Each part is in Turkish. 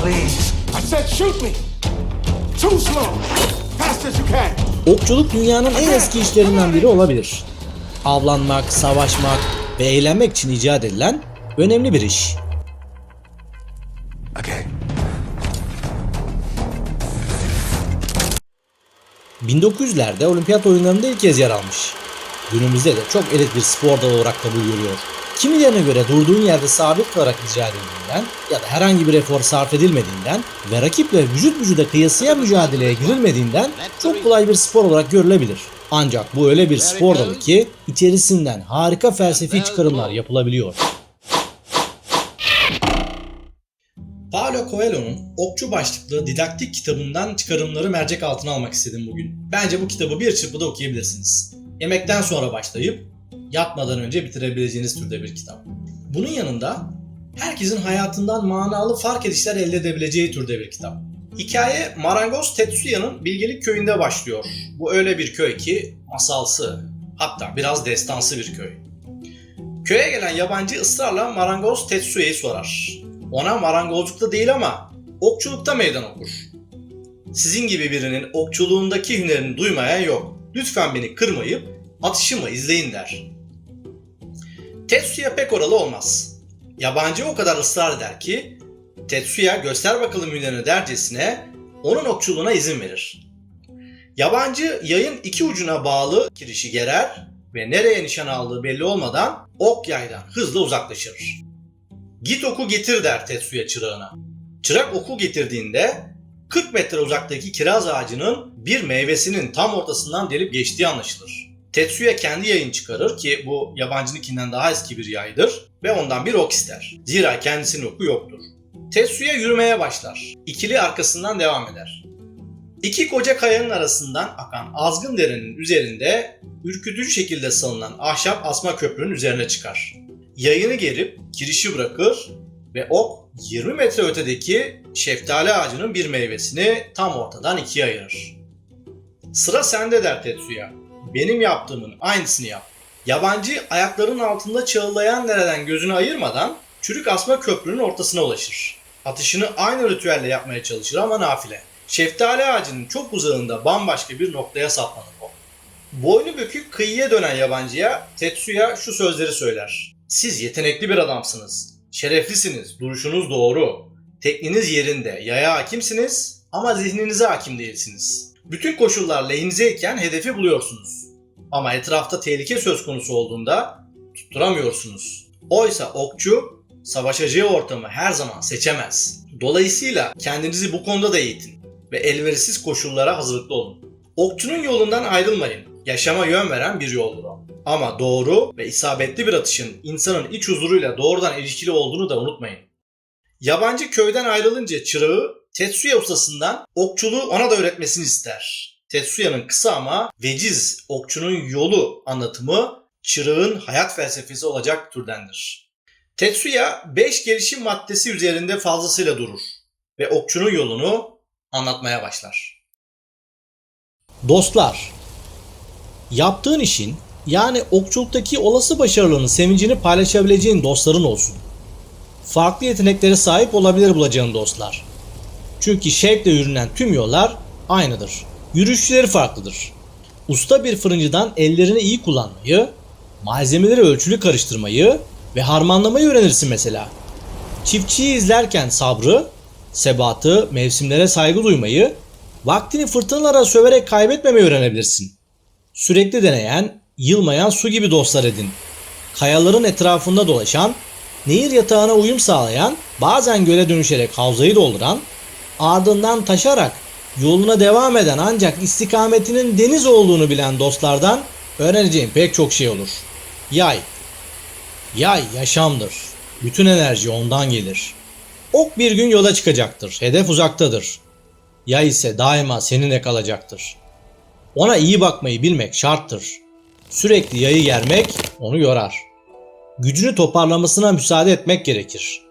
please. I said shoot me. Too slow. Fast as you can. Okçuluk dünyanın en eski işlerinden biri olabilir. Avlanmak, savaşmak ve eğlenmek için icat edilen önemli bir iş. Okay. 1900'lerde olimpiyat oyunlarında ilk kez yer almış. Günümüzde de çok elit bir spor dalı olarak kabul görüyor. Kimilerine göre durduğun yerde sabit kalarak icra edildiğinden ya da herhangi bir efor sarf edilmediğinden ve rakiple vücut vücuda kıyasıya mücadeleye girilmediğinden çok kolay bir spor olarak görülebilir. Ancak bu öyle bir spor dalı ki içerisinden harika felsefi çıkarımlar yapılabiliyor. Paulo Coelho'nun Okçu başlıklı didaktik kitabından çıkarımları mercek altına almak istedim bugün. Bence bu kitabı bir çırpıda okuyabilirsiniz. Yemekten sonra başlayıp yatmadan önce bitirebileceğiniz türde bir kitap. Bunun yanında herkesin hayatından manalı fark edişler elde edebileceği türde bir kitap. Hikaye Marangoz Tetsuya'nın Bilgelik Köyü'nde başlıyor. Bu öyle bir köy ki masalsı, hatta biraz destansı bir köy. Köye gelen yabancı ısrarla Marangoz Tetsuya'yı sorar. Ona marangozlukta değil ama okçulukta meydan okur. Sizin gibi birinin okçuluğundaki hünerini duymayan yok. Lütfen beni kırmayıp atışımı izleyin der. Tetsuya pek oralı olmaz. Yabancı o kadar ısrar eder ki Tetsuya göster bakalım hünerini dercesine onun okçuluğuna izin verir. Yabancı yayın iki ucuna bağlı kirişi gerer ve nereye nişan aldığı belli olmadan ok yaydan hızla uzaklaşır. Git oku getir der Tetsuya çırağına. Çırak oku getirdiğinde 40 metre uzaktaki kiraz ağacının bir meyvesinin tam ortasından delip geçtiği anlaşılır. Tetsuya kendi yayını çıkarır ki bu yabancınınkinden daha eski bir yaydır ve ondan bir ok ister. Zira kendisinin oku yoktur. Tetsuya yürümeye başlar. İkili arkasından devam eder. İki koca kayanın arasından akan azgın derenin üzerinde ürkütücü şekilde salınan ahşap asma köprünün üzerine çıkar. Yayını gerip kirişi bırakır ve ok 20 metre ötedeki şeftali ağacının bir meyvesini tam ortadan ikiye ayırır. Sıra sende der Tetsuya. Benim yaptığımın aynısını yap. Yabancı ayaklarının altında çağılayan nereden gözünü ayırmadan çürük asma köprünün ortasına ulaşır. Atışını aynı ritüelle yapmaya çalışır ama nafile. Şeftali ağacının çok uzağında bambaşka bir noktaya saplanır o. Boynu bükük kıyıya dönen yabancıya Tetsuya şu sözleri söyler. Siz yetenekli bir adamsınız. Şereflisiniz, duruşunuz doğru. Tekniniz yerinde, yaya hakimsiniz ama zihninize hakim değilsiniz. Bütün koşullar lehinizeyken hedefi buluyorsunuz. Ama etrafta tehlike söz konusu olduğunda tutturamıyorsunuz. Oysa okçu savaşacağı ortamı her zaman seçemez. Dolayısıyla kendinizi bu konuda da eğitin ve elverişsiz koşullara hazırlıklı olun. Okçunun yolundan ayrılmayın. Yaşama yön veren bir yoldur o. Ama doğru ve isabetli bir atışın insanın iç huzuruyla doğrudan ilişkili olduğunu da unutmayın. Yabancı köyden ayrılınca çırağı Tetsuya ustasından okçuluğu ona da öğretmesini ister. Tetsuya'nın kısa ama veciz okçunun yolu anlatımı çırağın hayat felsefesi olacak türdendir. Tetsuya 5 gelişim maddesi üzerinde fazlasıyla durur ve okçunun yolunu anlatmaya başlar. Dostlar, yaptığın işin yani okçuluktaki olası başarılarının sevincini paylaşabileceğin dostların olsun. Farklı yeteneklere sahip olabilir bulacağın dostlar. Çünkü şevkle yürünen tüm yollar aynıdır. Yürüyüşleri farklıdır. Usta bir fırıncıdan ellerini iyi kullanmayı, malzemeleri ölçülü karıştırmayı ve harmanlamayı öğrenirsin mesela. Çiftçiyi izlerken sabrı, sebatı, mevsimlere saygı duymayı, vaktini fırtınalara söverek kaybetmemeyi öğrenebilirsin. Sürekli deneyen, yılmayan su gibi dostlar edin. Kayaların etrafında dolaşan, nehir yatağına uyum sağlayan, bazen göle dönüşerek havzayı dolduran, ardından taşarak yoluna devam eden ancak istikametinin deniz olduğunu bilen dostlardan öğreneceğin pek çok şey olur. Yay. Yay yaşamdır. Bütün enerji ondan gelir. Ok bir gün yola çıkacaktır. Hedef uzaktadır. Yay ise daima seninle kalacaktır. Ona iyi bakmayı bilmek şarttır. Sürekli yayı germek onu yorar. Gücünü toparlamasına müsaade etmek gerekir.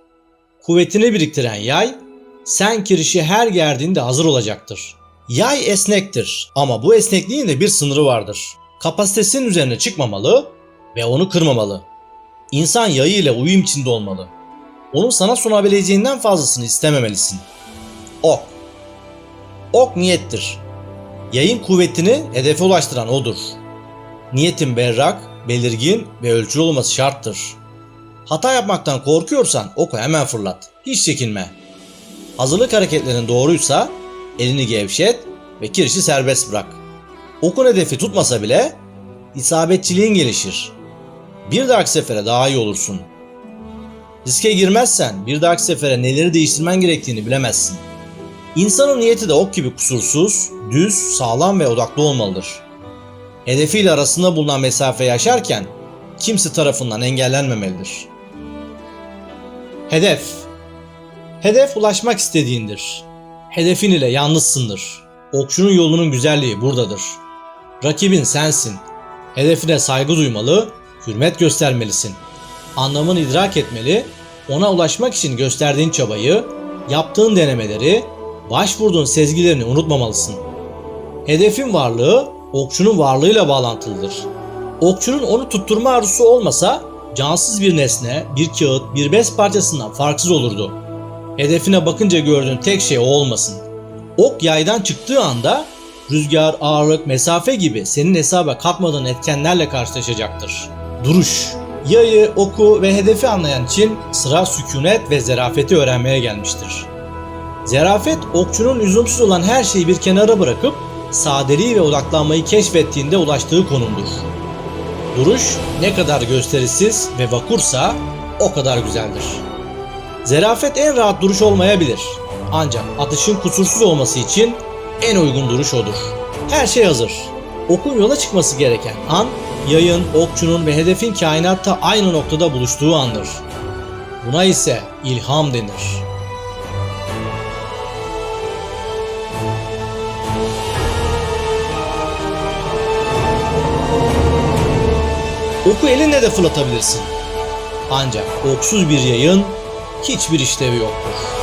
Kuvvetini biriktiren yay, sen kirişi her gerdiğinde hazır olacaktır. Yay esnektir ama bu esnekliğin de bir sınırı vardır. Kapasitesinin üzerine çıkmamalı ve onu kırmamalı. İnsan yayı ile uyum içinde olmalı. Onun sana sunabileceğinden fazlasını istememelisin. Ok. Ok niyettir. Yayın kuvvetini hedefe ulaştıran odur. Niyetin berrak, belirgin ve ölçülü olması şarttır. Hata yapmaktan korkuyorsan oku hemen fırlat. Hiç çekinme. Hazırlık hareketlerin doğruysa elini gevşet ve kirişi serbest bırak. Okun hedefi tutmasa bile isabetçiliğin gelişir. Bir dahaki sefere daha iyi olursun. Riske girmezsen bir dahaki sefere neleri değiştirmen gerektiğini bilemezsin. İnsanın niyeti de ok gibi kusursuz, düz, sağlam ve odaklı olmalıdır. Hedefiyle arasında bulunan mesafeyi aşarken kimse tarafından engellenmemelidir. Hedef Hedef ulaşmak istediğindir. Hedefin ile yalnızsındır. Okçunun yolunun güzelliği buradadır. Rakibin sensin. Hedefine saygı duymalı, hürmet göstermelisin. Anlamını idrak etmeli, ona ulaşmak için gösterdiğin çabayı, yaptığın denemeleri, başvurduğun sezgilerini unutmamalısın. Hedefin varlığı okçunun varlığıyla bağlantılıdır. Okçunun onu tutturma arzusu olmasa cansız bir nesne, bir kağıt, bir bez parçasından farksız olurdu. Hedefine bakınca gördüğün tek şey o olmasın. Ok yaydan çıktığı anda rüzgar, ağırlık, mesafe gibi senin hesaba katmadığın etkenlerle karşılaşacaktır. Duruş Yayı, oku ve hedefi anlayan için sıra sükunet ve zerafeti öğrenmeye gelmiştir. Zerafet okçunun lüzumsuz olan her şeyi bir kenara bırakıp sadeliği ve odaklanmayı keşfettiğinde ulaştığı konumdur. Duruş ne kadar gösterisiz ve vakursa o kadar güzeldir. Zerafet en rahat duruş olmayabilir. Ancak atışın kusursuz olması için en uygun duruş odur. Her şey hazır. Okun yola çıkması gereken an, yayın, okçunun ve hedefin kainatta aynı noktada buluştuğu andır. Buna ise ilham denir. Oku elinle de fırlatabilirsin. Ancak oksuz bir yayın hiçbir işlevi yoktur.